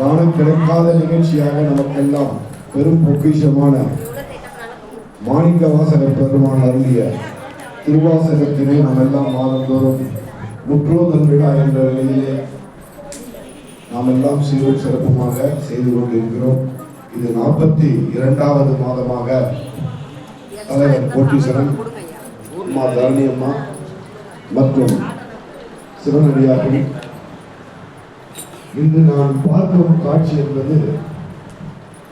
காண கிடைக்காத நிகழ்ச்சியாக நமக்கெல்லாம் பெரும் பொக்கிஷமான மாணிக்க வாசகர் பெருமான் அருளிய திருவாசகத்தினை நாம் எல்லாம் மாதந்தோறும் முற்றோதல் விழா என்ற நிலையிலே நாம் எல்லாம் சீரும் சிறப்புமாக செய்து கொண்டிருக்கிறோம். இது நாற்பத்தி இரண்டாவது மாதமாக தலைவர் கோட்டீஸ்வரன் அம்மா தரணி அம்மா மற்றும் சிவனடியார்கள் இன்று நான் பார்க்கும் காட்சி என்பது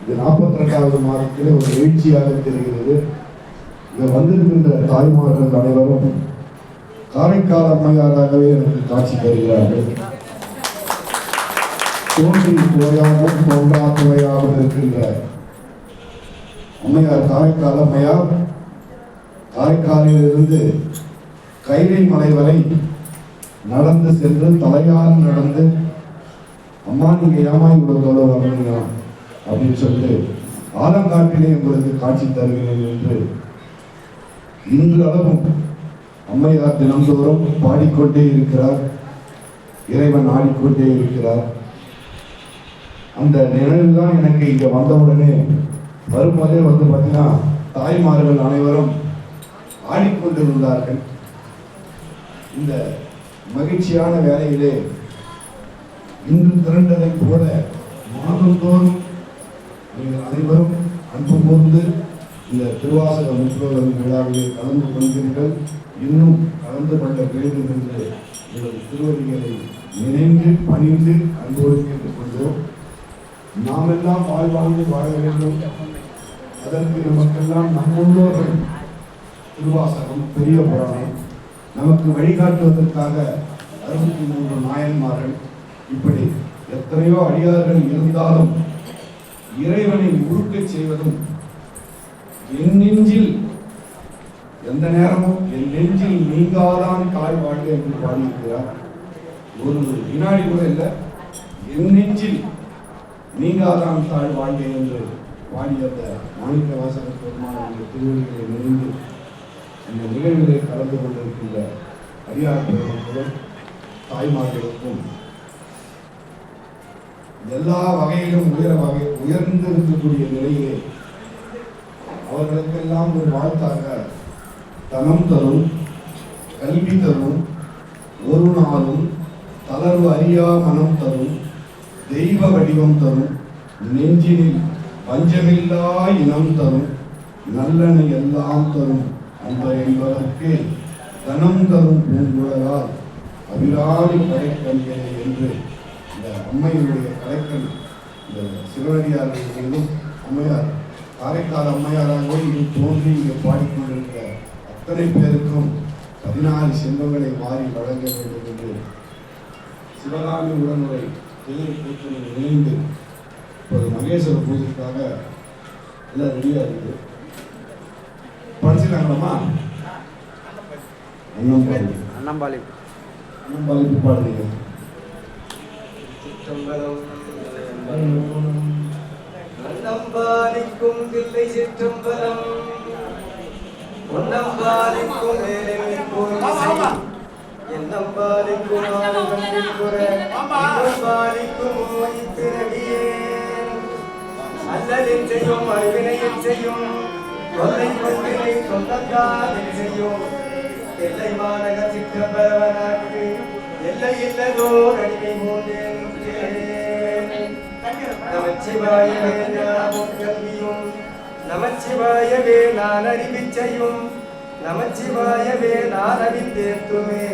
இது நாற்பத்தி ரெண்டாவது மாதத்திலே ஒரு எழுச்சியாக தெரிகிறது. இங்கே வந்திருக்கின்ற தாய்மார்கள் அனைவரும் காரைக்கால் அம்மையாராகவே எனக்கு காட்சி தருகிறார்கள். தோன்றி துவையாகவும் தோன்றா துவையாகவும் இருக்கின்ற அம்மையார் காரைக்கால் அம்மையார் காரைக்காலிலிருந்து கைலை மலை வரை நடந்து சென்று தலையால் நடந்து அம்மா நீங்க ஏமா இவ்வளவு தொலைவு வந்தீங்க அப்படின்னு சொல்லிட்டு ஆலங்காட்டிலே உங்களுக்கு காட்சி தருகிறேன் என்று இன்று அளவும் அம்மையார் தினந்தோறும் பாடிக்கொண்டே இருக்கிறார். இறைவன் ஆடிக்கொண்டே இருக்கிறார். அந்த நினைவு தான் எனக்கு இங்க வந்தவுடனே வரும்போதே வந்து பார்த்தீங்கன்னா தாய்மார்கள் அனைவரும் ஆடிக்கொண்டிருந்தார்கள். இந்த மகிழ்ச்சியான வேலையிலே இன்று திரண்டதைப் போல மாதந்தோறும் நீங்கள் அனைவரும் அன்பு கூர்ந்து இந்த திருவாசக முற்றோதல் விழாவிலே கலந்து கொள்கிறீர்கள். இன்னும் கலந்து கொள்ள வேண்டும் என்று உங்களது திருவடிகளை நினைந்து பணிந்து அன்போடு கேட்டுக்கொள்கிறோம் நாம் எல்லாம் வாழ்வாழ்ந்து வாழ வேண்டும். அதற்கு நமக்கெல்லாம் நம் முன்னோர்கள் திருவாசகம் பெரிய புராணம். நமக்கு வழிகாட்டுவதற்காக அறுபத்தி மூன்று நாயன்மார்கள் இப்படி எத்தனையோ அடியார்கள் இருந்தாலும் இறைவனை உருக்கச் செய்வதும் என் நெஞ்சில் எந்த நேரமும் என் நெஞ்சில் நீங்காதான் காய் வாழ்க என்று பாடியிருக்கிறார். ஒரு வினாடி கூட இல்லை என் நெஞ்சில் நீங்காதான் தாழ் வாழ்க என்று பாடிய அந்த மாணிக்க வாசக பெருமான திருவள்ளிகளை நிறைந்து இந்த நிகழ்விலே கலந்து கொண்டிருக்கின்ற அரியார் பெருமக்களும் தாய்மார்களுக்கும் எல்லா வகையிலும் உயர வகை உயர்ந்திருக்கக்கூடிய நிலையிலே அவர்களுக்கெல்லாம் ஒரு வாழ்த்தாக தனம் தரும் கல்வி தரும் ஒரு நாளும் தளர்வு அறியா மனம் தரும் தெய்வ வடிவம் தரும் நெஞ்சினில் பஞ்சமில்லா இனம் தரும் நல்லன எல்லாம் தரும் அந்த என்பதற்கு தனம் தரும் பூங்குழலால் அபிராமி கடைக்கல்களை என்று இந்த அம்மையினுடைய கடைக்கல் இந்த சிவனடியார்கள் மீதும் அம்மையார் காரைக்கால் அம்மையாராகவே இங்கு தோன்றி இங்கே பாடிக்கொண்டிருக்கிற அத்தனை பேருக்கும் பதினாறு செல்வங்களை வாரி வழங்க வேண்டும் என்று சிவகாமி உடனுரை தேர் கூட்டணி இணைந்து இப்போது மகேஸ்வர பூஜைக்காக எல்லாம் ரெடியாக இருக்குது. படிச்சுட்டாங்களாம்மா? அண்ணன் பாடு அண்ணம்பாளி அண்ணன் பாலுக்கு பாடுறீங்க அன்னம்பாலிக்கும் தில்லை சிற்றம்பலம் பொன்னம்பாலிக்கும் வேலைக்கும் என்னம்பாலிக்கும் ஆனந்தம்பாலிக்கும் பிறவியே அல்லலில் செய்யும் அறிவினையில் செய்யும் தொல்லை கொள்வினை சொந்தக்காலில் செய்யும் எல்லை மாநக சிற்றம்பரவனாக்கு எல்லை இல்லதோ அடிமை மூன்றேன் நமச்சிவாயவே ஞானமும் கல்வியும் நமச்சிவாயவே நான் அறிவிச்சையும் நமச்சிவாயவே நான் அறிவித்தேத்துமே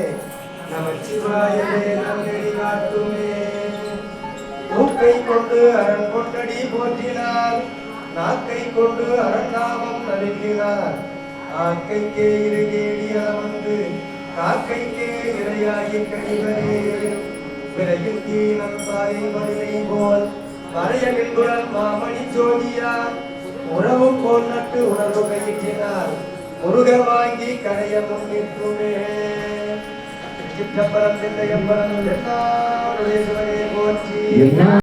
நமச்சிவாயவே நன்னெறி நெறிகாட்டுமே மூக்கை கொண்டு அரண் கொண்டடி போற்றினார். நாக்கை கொண்டு அரண்நாமம் நடுங்கினார். ஆக்கைக்கே இருகேடி அமர்ந்து காக்கைக்கே இரையாகி கழிவரே விரையில் தீனம் சாயை மனிதை போல் மறைய நின்புடன் மாமணி ஜோதியார் உறவு போல் நட்டு உணர்வு கையிட்டினார் முருக வாங்கி கடைய முன்னிற்றுமே சிற்றம்பரம் தில்லையம்பரம் எல்லாருடைய சிவனே போற்றி.